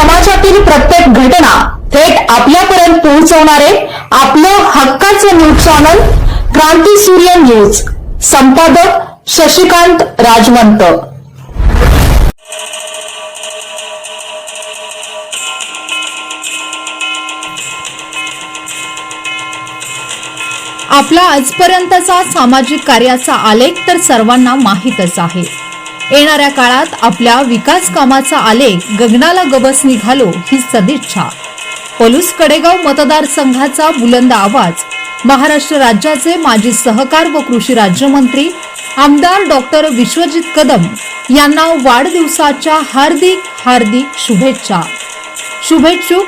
समाजातील प्रत्येक घटना थेट आपल्यापर्यंत पोहोचवणारे आपलं हक्काचं न्यूज चॅनल क्रांती सूर्य न्यूज. संपादक शशिकांत राजवंत. आपला आजपर्यंतचा सामाजिक कार्याचा आलेख तर सर्वांना माहीतच आहे. येणाऱ्या काळात आपल्या विकास कामाचा आलेख गगनाला गबस निघालो ही सदिच्छा. पलूस कडेगाव मतदारसंघाचा बुलंद आवाज. महाराष्ट्र राज्याचे माजी सहकार व कृषी राज्यमंत्री आमदार डॉक्टर विश्वजित कदम यांना वाढदिवसाच्या हार्दिक हार्दिक शुभेच्छा. शुभेच्छुक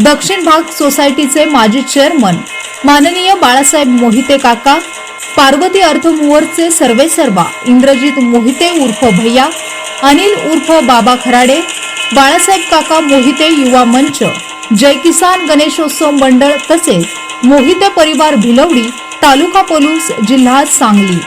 दक्षिण भाग सोसायटीचे माजी चेअरमन माननीय बाळासाहेब मोहिते काका पार्वती अर्थमूव्हरचे सर्वेसर्वा इंद्रजित मोहिते उर्फ भैया अनिल उर्फ बाबा खराडे बाळासाहेब काका मोहिते युवा मंच जय किसान गणेशोत्सव मंडळ तसेच मोहिते परिवार भिलवडी तालुका पोलूस जिल्हा सांगली.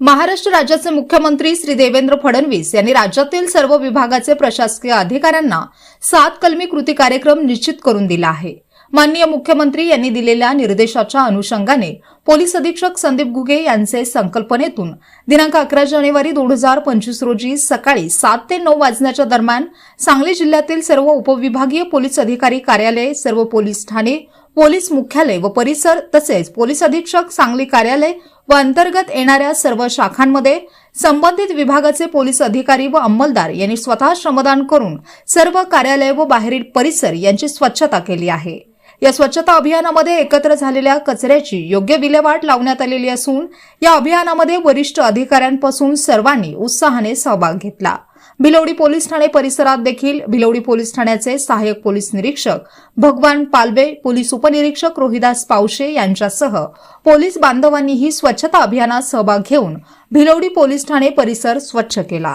महाराष्ट्र राज्याचे मुख्यमंत्री श्री देवेंद्र फडणवीस यांनी राज्यातील सर्व विभागाचे प्रशासकीय अधिकाऱ्यांना सात कलमी कृती कार्यक्रम निश्चित करून दिला आहे. माननीय मुख्यमंत्री यांनी दिलेल्या निर्देशाच्या अनुषंगाने पोलीस अधीक्षक संदीप घुगे यांचे संकल्पनेतून दिनांक अकरा जानेवारी दोन हजार पंचवीस रोजी सकाळी सात ते नऊ वाजण्याच्या दरम्यान सांगली जिल्ह्यातील सर्व उपविभागीय पोलीस अधिकारी कार्यालय सर्व पोलीस ठाणे पोलीस मुख्यालय व परिसर तसेच पोलीस अधीक्षक सांगली कार्यालय व अंतर्गत येणाऱ्या सर्व शाखांमध्ये संबंधित विभागाचे पोलीस अधिकारी व अंमलदार यांनी स्वतः श्रमदान करून सर्व कार्यालय व बाहेरील परिसर यांची स्वच्छता केली आहे. या स्वच्छता अभियानामध्ये एकत्र झालेल्या कचऱ्याची योग्य विल्हेवाट लावण्यात आलेली असून या अभियानामध्ये वरिष्ठ अधिकाऱ्यांपासून सर्वांनी उत्साहाने सहभाग घेतला. भिलवडी पोलीस ठाणे परिसरात देखील भिलवडी पोलीस ठाण्याचे सहाय्यक पोलीस निरीक्षक भगवान पालवे पोलीस उपनिरीक्षक रोहिदास पावशे यांच्यासह पोलीस बांधवांनीही स्वच्छता अभियानात सहभाग घेऊन भिलवडी पोलीस ठाणे परिसर स्वच्छ केला.